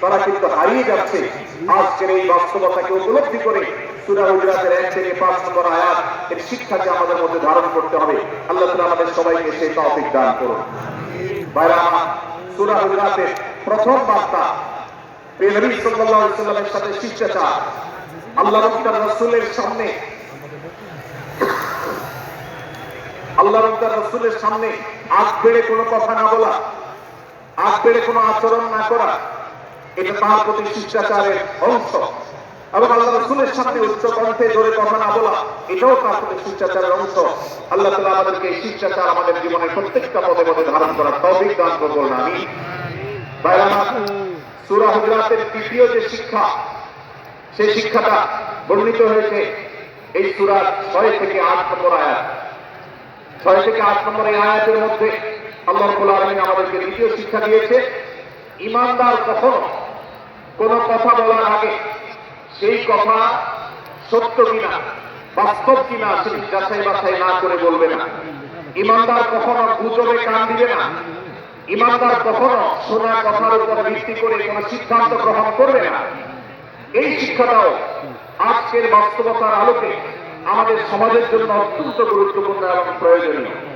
তারা কিন্তু হারিয়ে যাচ্ছে। আজকের এই বাস্তবতাকে উপলব্ধি করে সুরা হুজরাতের এক থেকে পাঁচ নম্বর আয়াত এর শিক্ষাকে আমাদের মধ্যে ধারণ করতে হবে। আল্লাহ তাআলা আমাদের সবাইকে সেই তৌফিক দান করুন। সুরা হুজরাতের প্রথম বার্তা সাথে আল্লাহ রাসূলের সামনে আল্লাহ তাআলা রাসূলের সামনে আগ বেড়ে কোনো কথা না বলা, আগ বেড়ে কোনো আচরণ না করা এটা তার প্রতি শিষ্টাচারের অংশ। এবং আল্লাহ রসুলের সামনে উচ্চ কণ্ঠে জোরে কথা না বলা, এটাও তার প্রতি শিষ্টাচারের অংশ। আল্লাহ তালা আমাদেরকে শিষ্টাচার আমাদের জীবনের প্রত্যেকটা পদে পদে ধারণ করার তৌফিক দান করব না আমি সুরা হুজরাতের তৃতীয় যে শিক্ষা, সেই শিক্ষাটা বর্ণিত হয়েছে এই সুরার ছয় থেকে আট নম্বর আয়াত। ছয় থেকে আট নম্বর এই আয়াতের মধ্যে আল্লাহ আমাদেরকে দ্বিতীয় শিক্ষা দিয়েছে, ইমানদার কখনো কোন কথা বলার আগে সেই কথা সত্য কিনা, বাস্তব কিনা সেটি যাচাই বাছাই না করে বলবে না। ইমানদার কখনো গুজবে কান দিবে না। ইমানদার কখনো শোনা কথার উপর ভিত্তি করে কোন সিদ্ধান্ত গ্রহণ করবে না। এই শিক্ষাটাও আজকের বাস্তবতার আলোকে আমাদের সমাজের জন্য অত্যন্ত গুরুত্বপূর্ণ এবং প্রয়োজনীয়।